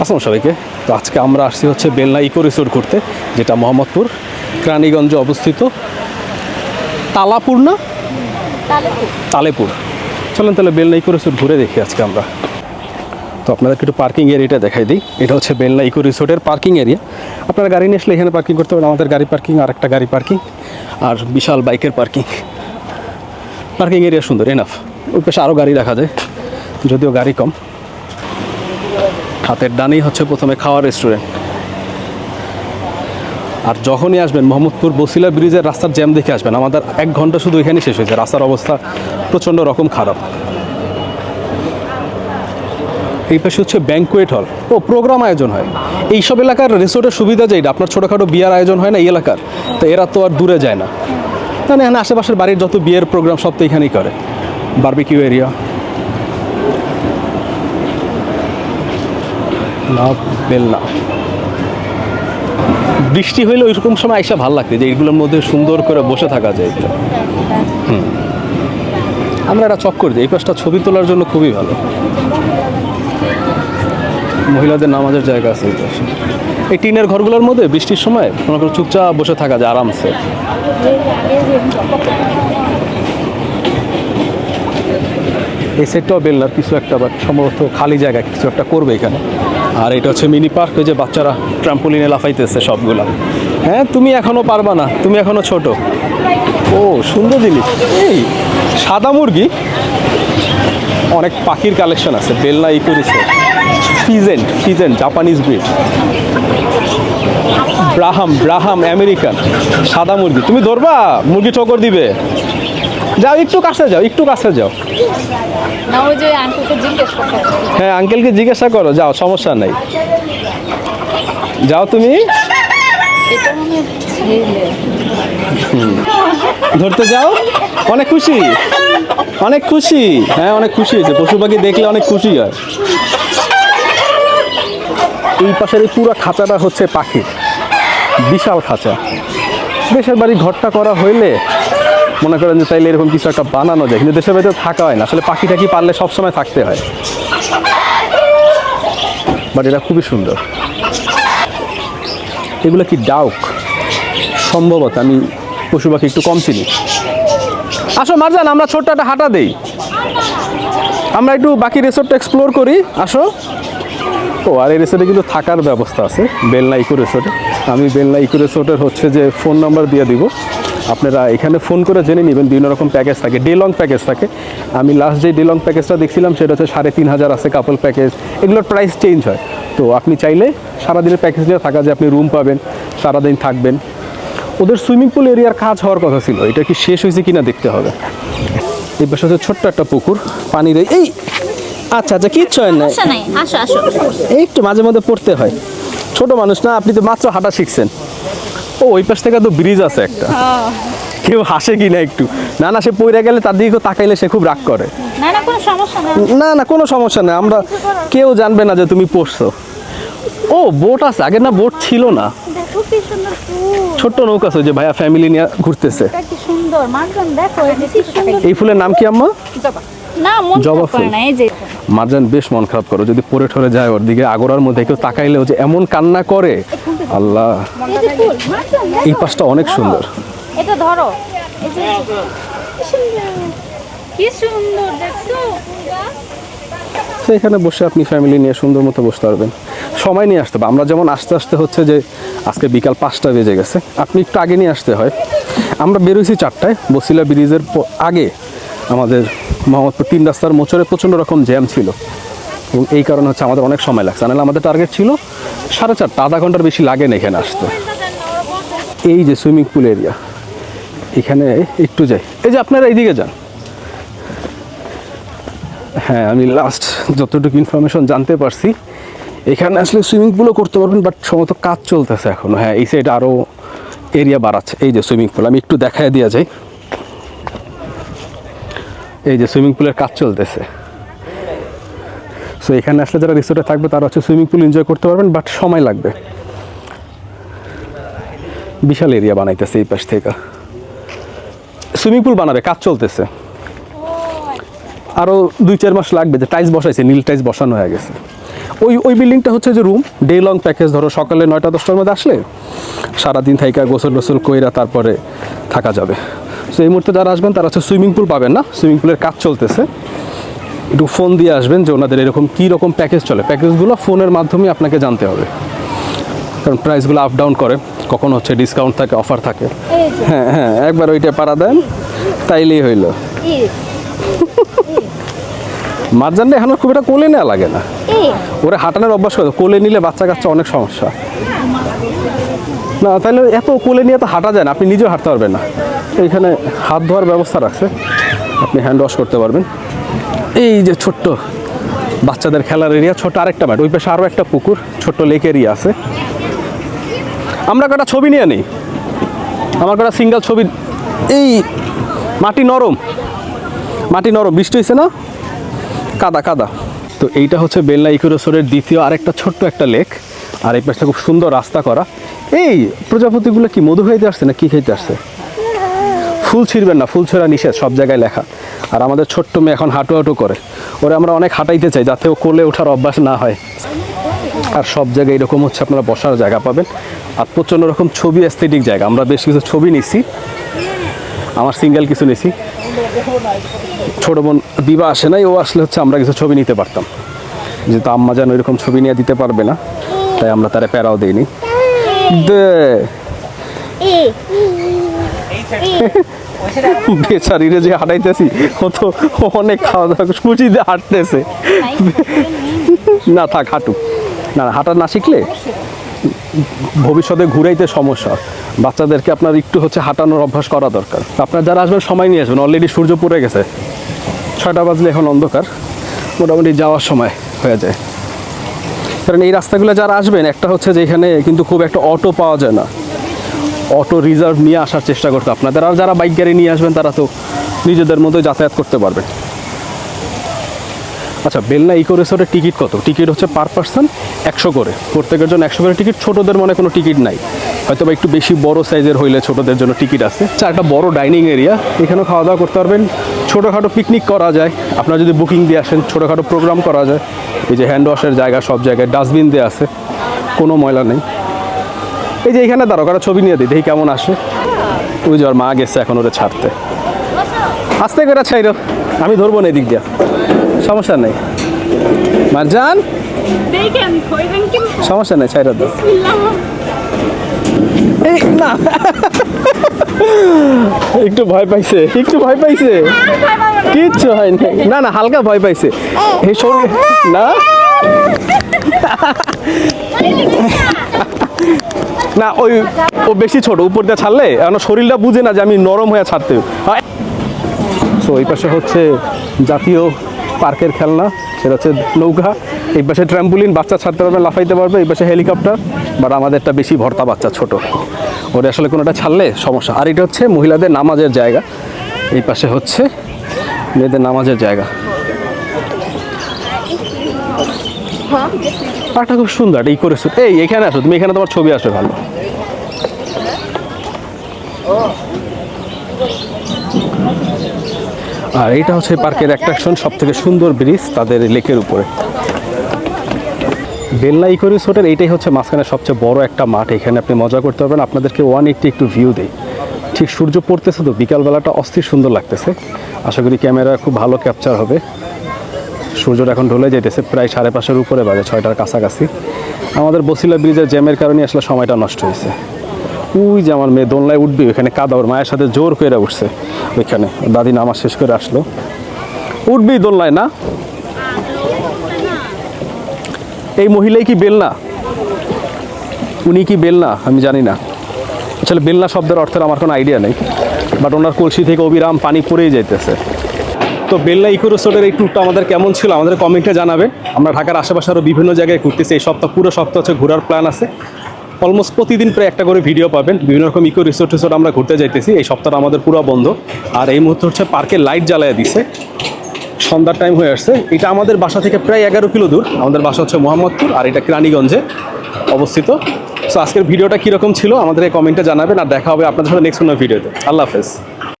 আসসালাম সবাইকে। তো আজকে আমরা আসছি হচ্ছে বেলনা ইকো রিসোর্ট করতে যেটা মোহাম্মদপুর ক্রানীগঞ্জে অবস্থিত। তালাপুর না তালেপুর। চলেন তাহলে বেলনা ইকো রিসোর্ট ঘুরে দেখি আজকে আমরা। তো আপনাদেরকে একটু পার্কিং এরিয়াটা দেখাই দিই। এটা হচ্ছে বেলনা ইকো রিসোর্টের পার্কিং এরিয়া। আপনারা গাড়ি নিয়ে আসলে এখানে পার্কিং করতে পারেন। আমাদের গাড়ি পার্কিং আর একটা গাড়ি পার্কিং, আর বিশাল বাইকের পার্কিং। পার্কিং এরিয়া সুন্দর এনাফ ওই পাশে আরও গাড়ি রাখা যায়, যদিও গাড়ি কম। হাতের ডানেই হচ্ছে প্রথমে খাওয়ার রেস্টুরেন্ট আর যখনই আসবেন, মোহাম্মদপুর বসিলা ব্রিজের রাস্তার জ্যাম দেখে আসবেন, আমাদের এক ঘণ্টা শুধু এখানেই শেষ হয়েছে। রাস্তার অবস্থা প্রচণ্ড রকম খারাপ। এই পাশে হচ্ছে ব্যাঙ্কুয়েট হল ও প্রোগ্রাম আয়োজন হয়। এইসব এলাকার রিসোর্টের সুবিধা যেটা আপনার ছোটোখাটো বিয়ার আয়োজন হয় না এই এলাকার? তো এরা তো আর দূরে যায় না। মানে এখানে আশেপাশের বাড়ির যত বিয়ের প্রোগ্রাম সব তো এখানেই করে। বার্বিকিউ এরিয়া না বৃষ্টি হইলে ওইরকম সময় আইসা ভালো লাগবে যে এইগুলোর মধ্যে সুন্দর করে বসে থাকা যায়। হুম। আমরা একটা চক্কর দিই, এই পাশটা ছবি তোলার জন্য খুবই ভালো। মহিলাদের নামাজের জায়গা আছে এই এই টিনের ঘরগুলোর মধ্যে বৃষ্টির সময় মনে করো চুপচাপ বসে থাকা যায় আরামসে। এই সেটটাও বেলনার কিছু একটা বাট সম্ভবত খালি জায়গা কিছু একটা করবে এখানে। আর এটা হচ্ছে মিনি পার্ক ওই যে বাচ্চারা ট্রাম্পোলিনে লাফাইতেছে সবগুলা। হ্যাঁ তুমি এখনও পারবা না, তুমি এখনও ছোট। ও, সুন্দর জিনিস। এই, সাদা মুরগি? অনেক পাখির কালেকশন আছে, বেলনা ই করেছে। Pheasant pheasant Japanese breed Brahma Brahma American সাদা মুরগি। তুমি ধরবা, মুরগি ঠোকর দিবে। যাও একটু কাছে যাও একটু কাছে যাও। না ওই যে আঙ্কেলকে জিজ্ঞেস করতে হ্যাঁ আঙ্কেলকে জিজ্ঞাসা করো যাও সমস্যা নাই। যাও তুমি। ধরতে যাও। অনেক খুশি। অনেক খুশি। হ্যাঁ অনেক খুশি হয়েছে। পশু পাখি দেখলে অনেক খুশি হয়। এই পাশের এই পুরো খাঁচাটা হচ্ছে পাখি। বিশাল খাঁচা। দেশের বাড়ি ঘরটা করা হইলে মনে করেন যে তাইলে এরকম কিছু একটা বানানো যায়, কিন্তু দেশের বাড়িতে থাকা হয় না। আসলে পাখি টাকি পারলে সবসময় থাকতে হয়? বাট এটা খুবই সুন্দর। এগুলো কি ডাউক? সম্ভবত আমি পশু পাখি একটু কম চিনি। আসো মারজান, আমরা ছোট্ট একটা হাঁটা দেই। আমরা একটু বাকি রিসোর্টটা এক্সপ্লোর করি। আসো। ও, আর এই রিসোর্টে কিন্তু থাকার ব্যবস্থা আছে। বেলনা ইকো রিসোর্টে আমি বেলনা ইকো রিসোর্টের হচ্ছে যে ফোন নাম্বার দিয়ে দিব। আপনারা এখানে ফোন করে জেনে নেবেন বিভিন্ন রকম প্যাকেজ থাকে ডে লং প্যাকেজ থাকে। আমি লাস্ট যে ডে লং প্যাকেজটা দেখছিলাম সেটা হচ্ছে সাড়ে তিন হাজার আছে কাপল প্যাকেজ এগুলোর প্রাইস চেঞ্জ হয়। তো আপনি চাইলে সারাদিনের প্যাকেজ নিয়ে থাকা যায় আপনি রুম পাবেন সারাদিন থাকবেন। ওদের সুইমিং পুল এরিয়ার কাজ হওয়ার কথা ছিল। এটা কি শেষ হয়েছে কিনা দেখতে হবে। এই পাশে হচ্ছে ছোট্ট একটা পুকুর পানির এই- এই! আচ্ছা আচ্ছা কিচ্ছু হয় না। একটু মাঝে মধ্যে পড়তে হয়। ছোট মানুষ না আপনি তো মাত্র হাঁটা শিখছেন। ও ওই পাশ থেকে তো ব্রিজ আছে একটা। কেউ হাসে কি না একটু? না না সে পড়ে গেলে তার দিকে তাকাইলে সে খুব রাগ করে। না না কোনো সমস্যা না। না না কোনো সমস্যা নেই আমরা কেউ জানবে না যে তুমি পড়ছো। ও বোট আছে। আগে না বোট ছিল না। দেখো কি সুন্দর ফুল। ছোট্ট নৌকা আছে যে ভাইয়া ফ্যামিলি নিয়ে ঘুরতেছে। এই ফুলের নাম কি আম্মা? না মন জবা ফুল। না এই যে। মারজান বেশ মন খারাপ করো। যদি পড়ে ঠরে যায় ওর দিকে আগোড়ার মধ্যে কেউ তাকাইলেও যে এমন কান্না করে আল্লাহ। এই পাশটা অনেক সুন্দর। এটা ধরো। কি সুন্দর। দেখছ? তো এখানে বসে আপনি ফ্যামিলি নিয়ে সুন্দর মতো বসতে পারবেন। সময় নিয়ে আসতে হবে। আমরা যেমন আস্তে আস্তে হচ্ছে যে আজকে বিকাল পাঁচটা বেজে গেছে আপনি একটু আগে নিয়ে আসতে হয়। আমরা বেরোইছি চারটায় বসিলা ব্রিজের আগে আমাদের মোহাম্মদপুর তিন রাস্তার মোচরে প্রচণ্ড রকম জ্যাম ছিল। এবং এই কারণে হচ্ছে আমাদের অনেক সময় লাগছে। নাহলে আমাদের টার্গেট ছিল সাড়ে চারটা আধা ঘণ্টার বেশি লাগে না এখানে আসতে। এই যে সুইমিং পুল এরিয়া এখানে একটু যাই। এই যে আপনারা এইদিকে যান। হ্যাঁ আমি লাস্ট যতটুকু ইনফরমেশন জানতে পারছি, এখানে আসলে সুইমিং পুলও করতে পারবেন বাট সম্ভবত কাজ চলতেছে এখনও। হ্যাঁ এই সাইড আরও এরিয়া বাড়াচ্ছে। এই যে সুইমিং পুল আমি একটু দেখায় দেওয়া যাই। এই যে সুইমিং পুলের কাজ চলতেছে। সো এখানে আসলে যারা রিসোর্টে থাকবে, তারা হচ্ছে সুইমিং পুল এনজয় করতে পারবেন বাট সময় লাগবে। বিশাল এরিয়া বানাইতেছে এই পাশ থেকে। সুইমিং পুল বানাবে, কাজ চলতেছে। আরও দুই চার মাস লাগবে, যে টাইলস বসাইছে, নীল টাইলস বসানো হয়ে গেছে। ওই ওই বিল্ডিংটা হচ্ছে যে রুম ডে লং প্যাকেজ ধরো সকালে নয়টা, দশটার মধ্যে আসলে সারাদিন থাইকা গোসল গোসল কইরা তারপরে থাকা যাবে। সো এই মুহূর্তে যারা আসবেন তারা হচ্ছে সুইমিং পুল পাবেন না? সুইমিং পুলের কাজ চলতেছে। একটু ফোন দিয়ে আসবেন যে ওনাদের এরকম কী রকম প্যাকেজ চলে। প্যাকেজগুলো ফোনের মাধ্যমে আপনাকে জানতে হবে। কারণ প্রাইসগুলো আপ ডাউন করে। কখন হচ্ছে ডিসকাউন্ট থাকে অফার থাকে। হ্যাঁ হ্যাঁ একবার ওইটা পাড়া দেন তাইলেই হইল। ই মারজানটা এখন খুব একটা কোলে নেওয়া লাগে না। ওরে হাঁটানোর অভ্যাস করে কোলে নিলে বাচ্চা কাচ্চা অনেক সমস্যা। না, তাহলে এত কোলে নিয়ে তো হাঁটা যায় না, আপনি নিজেও হাঁটতে পারবেন না। এইখানে হাত ধোয়ার ব্যবস্থা রাখছে, আপনি হ্যান্ড ওয়াশ করতে পারবেন। এই যে ছোট্ট বাচ্চাদের খেলার এরিয়া ছোট আরেকটা মাঠ ওই পাশে আরও একটা পুকুর, ছোট্ট লেক এরিয়া আছে। আমরা কটা ছবি নিয়ে নিই আমার কটা সিঙ্গেল ছবি। এই মাটি নরম মাটি নরম, বৃষ্টি হয়েছে না? কাদা কাদা। তো এইটা হচ্ছে বেলনা ইকোরেসরের দ্বিতীয় আরেকটা ছোট্ট একটা লেক আর এই পাশটা খুব সুন্দর রাস্তা করা। এই প্রজাপতিগুলো কি মধু খাইতে আসছে না কি খাইতে আসছে? ফুল ছিঁড়বেন না, ফুল ছেঁড়া নিষেধ, সব জায়গায় লেখা। আর আমাদের ছোট্ট মেয়ে এখন হাঁটু হাঁটু করে। ওরে আমরা অনেক হাঁটাইতে চাই যাতে ও কোলে ওঠার অভ্যাস না হয়। আর সব জায়গায় এরকম হচ্ছে, আপনারা বসার জায়গা পাবেন। আর প্রচণ্ড রকম ছবি অ্যাস্থেটিক জায়গা। আমরা বেশ কিছু ছবি নিছি। আমার সিঙ্গেল কিছু নিছি। ছোট বোন দিবা আসে নাই, ও আসলে হচ্ছে আমরা কিছু ছবি নিতে পারতাম। যেহেতু আম্মা যেন এরকম ছবি নিয়ে দিতে পারবে না। তাই আমরা তারা প্যারাও দিইনি। বেচারিরে যে হাঁটাইতেছি ও অনেক খাওয়া দাওয়া দিয়ে হাঁটতেছে। না থাক হাঁটু না, হাঁটা না শিখলে ভবিষ্যতে ঘুরাইতে সমস্যা। বাচ্চাদেরকে আপনার একটু হচ্ছে হাঁটানোর অভ্যাস করা দরকার। আপনার যারা আসবেন সময় নিয়ে আসবেন। অলরেডি সূর্য পড়ে গেছে। ছয়টা বাজলে এখন অন্ধকার। মোটামুটি যাওয়ার সময় হয়ে যায়। কারণ এই রাস্তাগুলো যারা আসবেন, একটা হচ্ছে যে এখানে কিন্তু খুব একটা অটো পাওয়া যায় না। অটো রিজার্ভ নিয়ে আসার চেষ্টা করতে আপনাদের আর যারা বাইক গাড়ি নিয়ে আসবেন, তারা তো নিজেদের মতো যাতায়াত করতে পারবেন আচ্ছা বেলনা ইকো রিসোর্টের টিকিট কত? টিকিট হচ্ছে পার পার্সন একশো করে। প্রত্যেকের জন্য একশো করে টিকিট ছোটোদের মনে কোনো টিকিট নাই। হয়তো বা একটু বেশি বড় সাইজের হইলে ছোটোদের জন্য টিকিট আছে। আচ্ছা একটা বড় ডাইনিং এরিয়া এখানেও খাওয়া দাওয়া করতে পারবেন। ছোটোখাটো পিকনিক করা যায়। আপনারা যদি বুকিং দিয়ে আসেন ছোটোখাটো প্রোগ্রাম করা যায়। এই যে হ্যান্ড ওয়াশের জায়গা সব জায়গায় ডাস্টবিন দিয়ে আছে। কোনো ময়লা নেই। এই যে এখানে দাঁড়ো কারও ছবি নিয়ে দিই দেখি কেমন আসে। ওই যে ওর মা গেছে এখন ওরে ছাড়তে। আস্তে করে ছাইরো। আমি ধরবো না এদিক দিয়া। সমস্যা নেই। মারজান? সমস্যা নেই ছাইরো দাও এই, না। একটু ভয় পাইছে, একটু ভয় পাইছে। কিচ্ছু হয় নাই। না না, হালকা ভয় পাইছে। এই শরীর, না। না, ওই, ও বেশি ছোট, উপর দিয়ে ছাড়লে, এখন শরীরটা বুঝে না যে আমি নরম হয়ে ছাড়তে। তো এই পাশে হচ্ছে জাতীয় পার্কের খেলনা। সেটা হচ্ছে নৌকা, এই পাশে ট্র্যাম্পুলিন বাচ্চা ছাড়তে পারবে, লাফাইতে পারবে, এই পাশে হেলিকপ্টার বাট আমাদেরটা বেশি ভর্তা বাচ্চা, ছোট। ওরে আসলে কোনোটা ছাড়লে সমস্যা। আর এটা হচ্ছে মহিলাদের নামাজের জায়গা। এই পাশে হচ্ছে মেয়েদের নামাজের জায়গা। পার্কটা খুব সুন্দর, এই করেছ। এই, এখানে আসো, তুমি এখানে তোমার ছবি আসবে ভালো। আর এইটা হচ্ছে পার্কের অ্যাট্রাকশন সব থেকে সুন্দর ব্রিজ তাদের লেকের উপরে। বেলনা ইকো রিসোর্টের এইটাই হচ্ছে মাঝখানে সবচেয়ে বড় একটা মাঠ। এখানে আপনি মজা করতে পারবেন। আপনাদেরকে ওয়ান এইটটি একটু ভিউ দেয় ঠিক সূর্য পড়তেছে তো, বিকালবেলাটা অস্থির সুন্দর লাগতেছে। আশা করি ক্যামেরা খুব ভালো ক্যাপচার হবে। সূর্যটা এখন ঢলে যেতেছে প্রায় সাড়ে পাঁচের উপরে বাজে, ছয়টার কাছাকাছি। আমাদের বসিলা ব্রিজের জ্যামের কারণে আসলে সময়টা নষ্ট হয়েছে। ওই যে আমার মেয়ে দোলনায় উঠবে ওখানে কাদা ওর মায়ের সাথে জোর করে উঠছে ওইখানে দাদি নামাজ শেষ করে আসলো। উঠবি দোলনায়, না? এই মহিলাই কি বেলনা? উনি কি বেলনা? আমি জানি না। আসলে বেলনা শব্দের অর্থের আমার কোনো আইডিয়া নেই। বাট ওনার কলসি থেকে অবিরাম পানি পড়েই যাইতেছে। তো বেলনা ইকো রিসোর্টের এই ট্যুরটা আমাদের কেমন ছিল আমাদের কমেন্টে জানাবেন। আমরা ঢাকার আশেপাশে আরও বিভিন্ন জায়গায় ঘুরতেছি, এই সপ্তাহ, পুরো সপ্তাহ হচ্ছে ঘোরার প্ল্যান আছে। অলমোস্ট প্রতিদিন প্রায় একটা করে ভিডিও পাবেন। বিভিন্ন রকম ইকো রিসোর্ট রিসোর্ট আমরা ঘুরতে যাইতেছি। এই সপ্তাহটা আমাদের পুরো বন্ধ। আর এই মুহূর্তে হচ্ছে পার্কে লাইট জ্বালায় দিছে। সন্ধ্যার টাইম হয়ে আসছে। এটা আমাদের বাসা থেকে প্রায় এগারো কিলো দূর। আমাদের বাসা হচ্ছে মোহাম্মদপুর আর এটা রানীগঞ্জে অবস্থিত। সো আজকের ভিডিওটা কীরকম ছিল আমাদের এই কমেন্টে জানাবেন। আর দেখা হবে আপনাদের সাথে নেক্সট কোনো ভিডিওতে আল্লাহ হাফেজ।